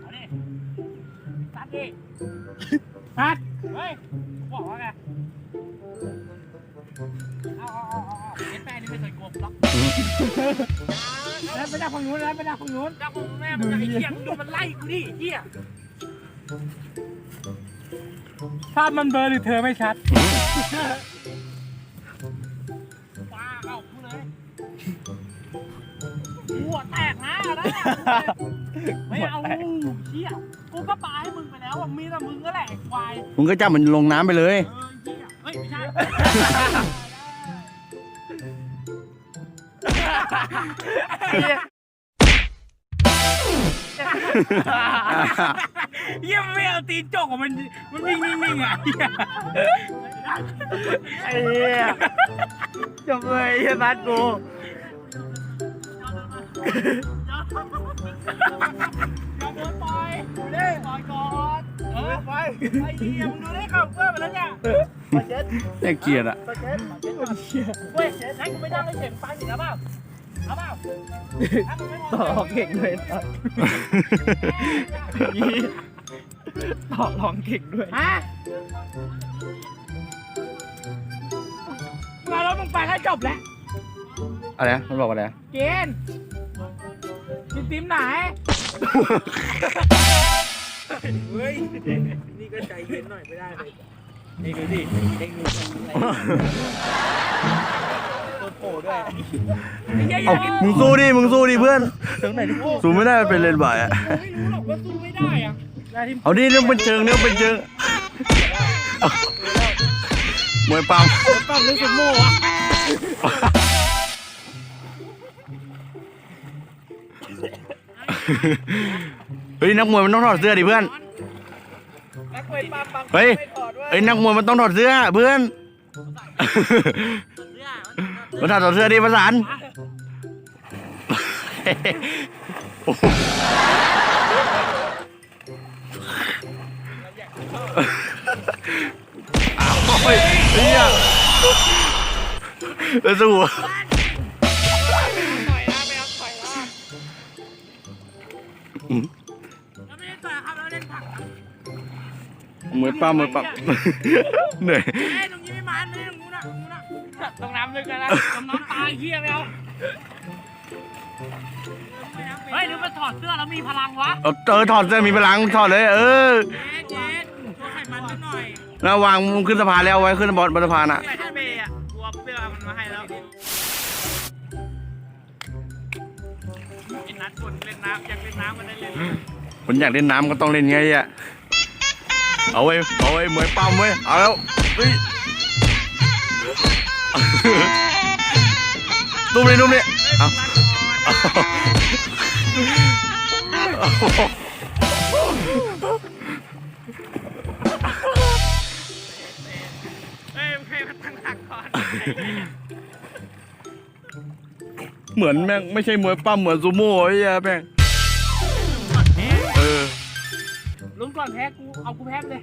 เอาดิตัดดิ ตัด เฮ้ยบอกว่าไง เอาเอาเอาเอาเอาเอ็ดแม่นี่ไม่เคยโกงหรอกแล้วไปดักฝั่งนู้นแล้วไปดักฝั่งนู้นดักฝั่งนู้นแม่มันจะไอ้เหี้ยมึงดูมันไล่กูดิเหี้ยภาพมันเบลอหรือเธอไม่ชัดป้าเอากูเลยหัวแตก นะนะไม่เอาเหี้ยกูก็ปาให้มึงไปแล้วอะมีแต่มึงก็แหละไอ้ควายมึงก็จับมันลงน้ำไปเลย เออเหี้ยเฮ้ยไม่ใช่เหี้ยมันไม่เอาตีนจกอะมันมันวิ่งนิ่งๆอะเหี้ยไอ้เหี้ยจบเลยไอ้นัดกู อย่าโดนปล่อยดูดิปล่อยก่อนเออไปไอ้เหี้ยมึงดูดิขับเพื่อนไปแล้วเนี่ยมาเช็ดแต่เกลียดอะมาเช็ดเว้ยให้กูไม่นั่งให้เสียงฟังอีกแล้วเปล่าเอาเปล่าต่อรองเก่งด้วยต่อต่อร้องเก่งด้วยฮะมึงเอารถมึงไปให้จบแล้วอะไรนะมันบอกว่าอะไรเกณฑ์ ติมไหน เฮ้ย นี่ก็ใจเย็นหน่อยไม่ได้เลยนี่ดูดิเทคนิคอะไรตัวโผล่ด้วยไอ้เหี้ยอเอ้าย่ากินมึงสู้ดิ มึงสู้ดิเพื่อนตรงไหนที่สู้ไม่ได้มันเป็นเลนบ่ายอะไม่รู้หรอกว่าสู้ไม่ได้อะได้ที่เอาดิเรื่องเป็นเชิงเรื่องเป็นเชิงมวยปั๊มปั้มเรื่องสมโม่อะ เฮ้ยนักมวยมันต้องถอดเสื้อดิเพื่อน นักมวยปาปังเฮ้ย ไม่ถอดด้เฮ้ยนักมวยมันต้องถอดเสื้อเพื่อน มันถอดเสื้อดิประสานโอ้โหอ้าวเฮ้ยเฮียเออสู้ เราไม่ได้ต่อยครับเราเล่นผักครับมวยปั๊มมวยปั๊มเหนื่อยเอ้ยตรงนี้ไม่มันไม่ได้ตรงนู้นนะตรงนู้นนะตรงน้ำลึกกันนะตรงน้ำตายเหี้ยไม่เอาเฮ้ยนึกว่าถอดเสื้อแล้วมีพลังวะเอาเออถอดเสื้อมีพลังถอดเลย เออเจ๊เจ๊ตัวไขมันนิดหน่อยแล้ววางมึงขึ้นสะพานแล้วเอาไว้ขึ้นบนบนสะพานอะ ใส่ท่านเบย์อะกลัวเสื้อมันมาให้แล้ว นนัดคนเล่นน้ำอยากเล่นน้ำมันได้เล่นคนอยากเล่นน้ำก็ต้องเล่นไงอะเอาไว้เอาไว้มวยปั้มไว้ยเอาแล้วเฮ้ยตุ้มเลยตุ้มเลยเอาเอาเฮ้ยใครมาตั้งหลักก่อน เหมือนแม่งไม่ใช่มวยปั้มเหมือนซูโม่ไอ้เหี้ยแม่งเออลุ้นก่อนแพ้กู เอากูแพ้ไปเลย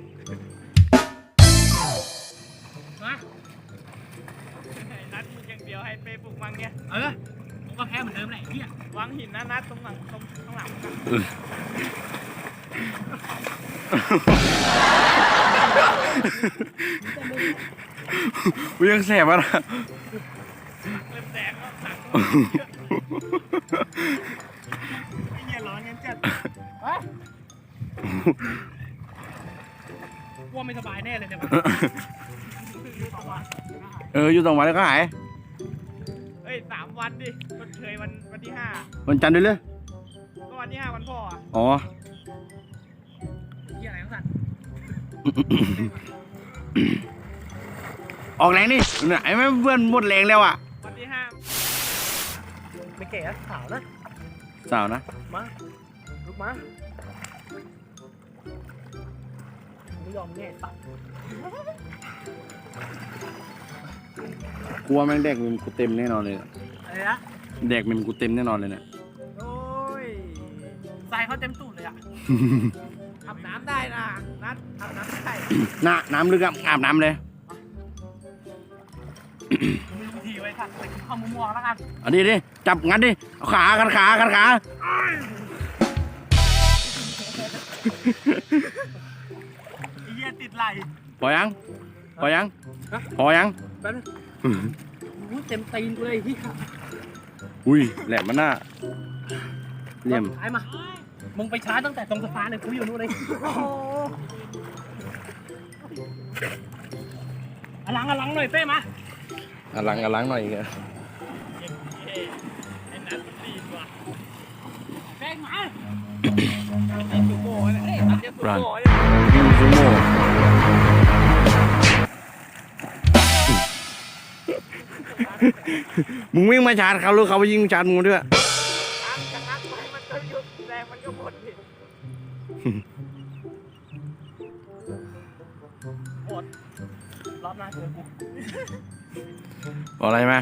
มานัดมึงอย่างเดียวให้เปปลุกมังเนี่ยเออผมก็แพ้เหมือนเดิมแหละไอ้เฮียวางหินนะนัดตรงหลังตรงข้างหลังมึงอะกูยังแสบอะนะ ไอ้เหี้ยร้อนกันจัดเฮ้ยกลัวไม่สบายแน่เลยเนี่ยมันเอออยู่ตรงวันแล้วก็หายเฮ้ยสามวันดิชดเชยวันวันที่ห้าวันจันทร์ด้วยเลยก็วันที่ห้าวันพ่ออะอ๋อ เหี้ยอะไรของสัตว์ออกแรงดิเนี่ยไอ้แม่งเพื่อนหมดแรงแล้วอะวันที่ห้า ไม่แก่ขาวนะ สาวนะ มาลุกมาไม่ยอมแง่ตัดกูว่าแม่งแดกมันกูเต็มแน่นอนเลยอะอะไรนะแดกมันกูเต็มแน่นอนเลยเนี่ย โอ้ยใส่เขาเต็มตูดเลยอะอาบน้ำได้นะนัดอาบน้ำได้น้าน้ำลึกอะอาบน้ำเลยมีวิธีไว้ ค่ะไปข้าวมัวๆแล้วกันเอันนี้ดิจับงั้นดิเอาขากันขากันขาเไอ้เหี้ยติดไหลพอยังพอยังพอยังแป๊บนึงอู้เต็มตีนกูเลยที่ขาอุ้ยแหลมมันหน้าเหลี่ยมท้ายมา มึงไปช้าตั้งแต่ตรงสะพานเลยกูอยู่นู่นเลยอลังอลังหน่อยเป้มา อลังอลังหน่อยอีกอะเงี้ยรันยูซูโม่มึงวิ่งมาชาร์จเขาหรือเขาไปยิงชาร์จมึงด้วยจะนัดไปมันก็หยุดแรงมันก็หมดหมดรอบหน้าเจอกู บอกอะไรมา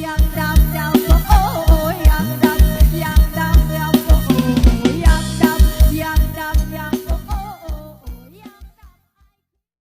อย่างเรา